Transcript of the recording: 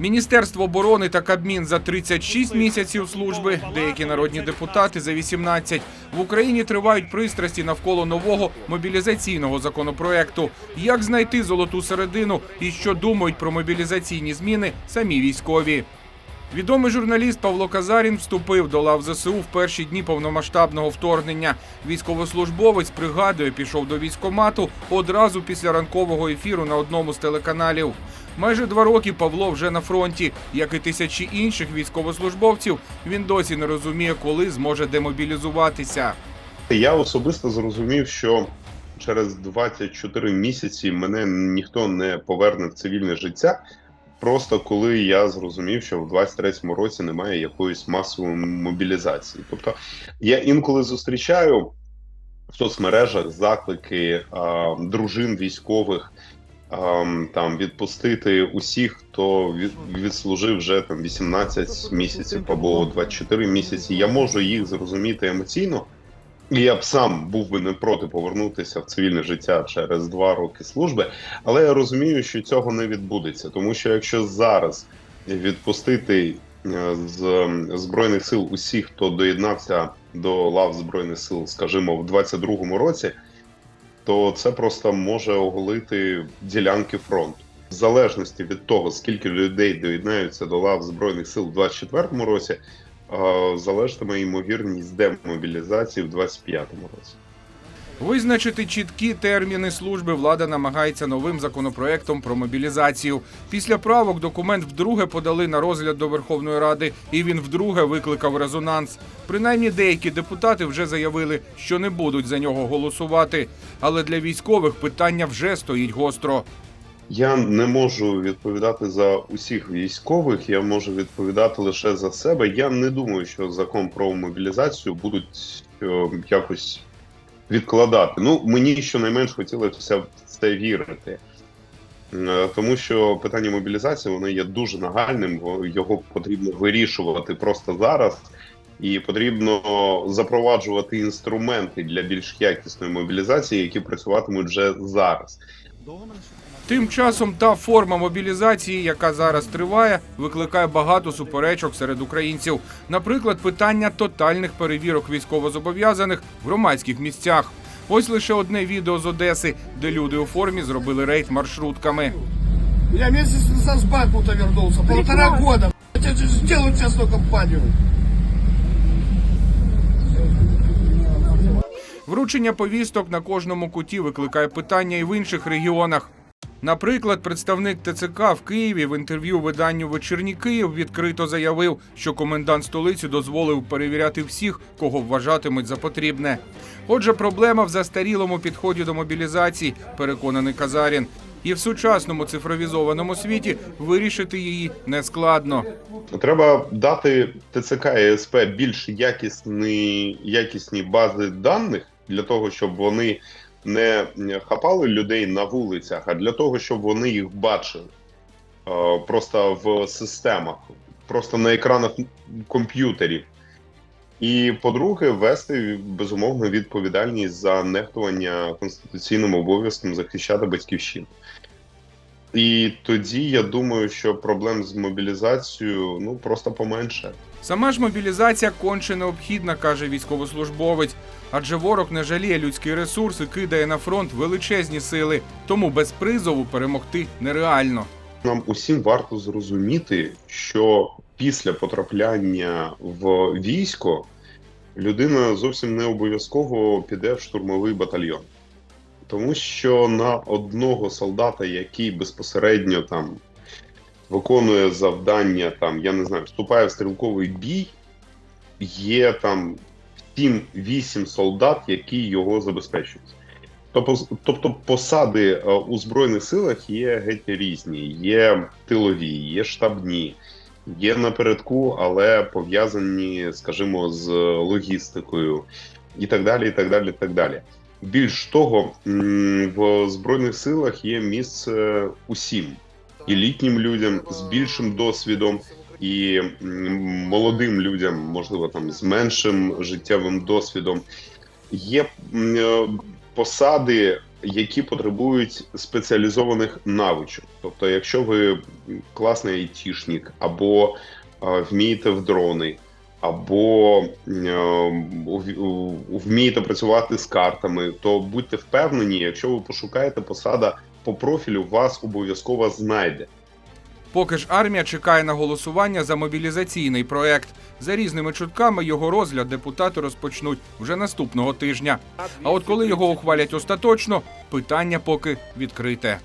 Міністерство оборони та Кабмін за 36 місяців служби, деякі народні депутати за 18. В Україні тривають пристрасті навколо нового мобілізаційного законопроекту. Як знайти золоту середину і що думають про мобілізаційні зміни самі військові? Відомий журналіст Павло Казарін вступив до лав ЗСУ в перші дні повномасштабного вторгнення. Військовослужбовець пригадує, пішов до військкомату одразу після ранкового ефіру на одному з телеканалів. Майже два роки Павло вже на фронті, як і тисячі інших військовослужбовців. Він досі не розуміє, коли зможе демобілізуватися. Я особисто зрозумів, що через 24 місяці мене ніхто не поверне в цивільне життя. Просто коли я зрозумів, що в 23-му році немає якоїсь масової мобілізації. Тобто я інколи зустрічаю в соцмережах заклики а, дружин військових там відпустити усіх, хто від, відслужив вже там 18 місяців або 24 місяці. Я можу їх зрозуміти емоційно. І я б сам був би не проти повернутися в цивільне життя через два роки служби, але я розумію, що цього не відбудеться, тому що якщо зараз відпустити е, з ем, збройних сил усіх, хто доєднався до лав збройних сил, скажімо, в 22-му році, то це просто може оголити ділянки фронту. В залежності від того, скільки людей доєднаються до лав збройних сил у 24-му році, е, залежатиме ймовірність демобілізації в 25-му році. Визначити чіткі терміни служби влада намагається новим законопроектом про мобілізацію. Після правок документ вдруге подали на розгляд до Верховної Ради, і він вдруге викликав резонанс. Принаймні деякі депутати вже заявили, що не будуть за нього голосувати. Але для військових питання вже стоїть гостро. Я не можу відповідати за усіх військових. Я можу відповідати лише за себе. Я не думаю, що закон про мобілізацію будуть е, якось відкладати. Ну мені щонайменш хотілося в це вірити. Е, Тому що питання мобілізації воно є дуже нагальним, його потрібно вирішувати просто зараз, і потрібно запроваджувати інструменти для більш якісної мобілізації, які працюватимуть вже зараз. Тим часом та форма мобілізації, яка зараз триває, викликає багато суперечок серед українців. Наприклад, питання тотальних перевірок військовозобов'язаних в громадських місцях. Ось лише одне відео з Одеси, де люди у формі зробили рейд маршрутками. Я назад с Бахмута вернулся, полтора года. Частную компанию. Вручення повісток на кожному куті викликає питання і в інших регіонах. Наприклад, представник ТЦК в Києві в інтерв'ю виданню Вечірній Київ відкрито заявив, що комендант столиці дозволив перевіряти всіх, кого вважатимуть за потрібне. Отже, проблема в застарілому підході до мобілізації, переконаний Казарін. І в сучасному цифровізованому світі вирішити її нескладно. Треба дати ТЦК і СП більш якісні, якісні бази даних для того, щоб вони не хапали людей на вулицях, а для того, щоб вони їх бачили е, просто в системах, просто на екранах комп'ютерів. І по-друге, вести безумовно відповідальність за нехтування конституційним обов'язком захищати батьківщину. І тоді я думаю, що проблем з мобілізацією ну просто поменше. Сама ж мобілізація конче необхідна, каже військовослужбовець. Адже ворог не жаліє людський ресурс і кидає на фронт величезні сили, тому без призову перемогти нереально. Нам усім варто зрозуміти, що після потрапляння в військо людина зовсім не обов'язково піде в штурмовий батальйон. Тому що на одного солдата, який безпосередньо там виконує завдання, там, я не знаю, вступає в стрілковий бій, є там 7-8 солдат, які його забезпечують. Тобто, тобто посади е, у Збройних силах є геть різні, є тилові, є штабні, є напередку, але пов'язані, скажімо, з логістикою і так далі. і так далі, і так далі. Більш того, в Збройних силах є місце усім і літнім людям з більшим досвідом, і молодим людям, можливо, там з меншим життєвим досвідом. Є е, посади, які потребують спеціалізованих навичок. Тобто, якщо ви класний айтішник, або е, вмієте в дрони, або е, вмієте працювати з картами, то будьте впевнені, якщо ви пошукаєте посада по профілю, вас обов'язково знайде. Поки ж армія чекає на голосування за мобілізаційний проект. За різними чутками його розгляд депутати розпочнуть вже наступного тижня. А от коли його ухвалять остаточно, питання поки відкрите.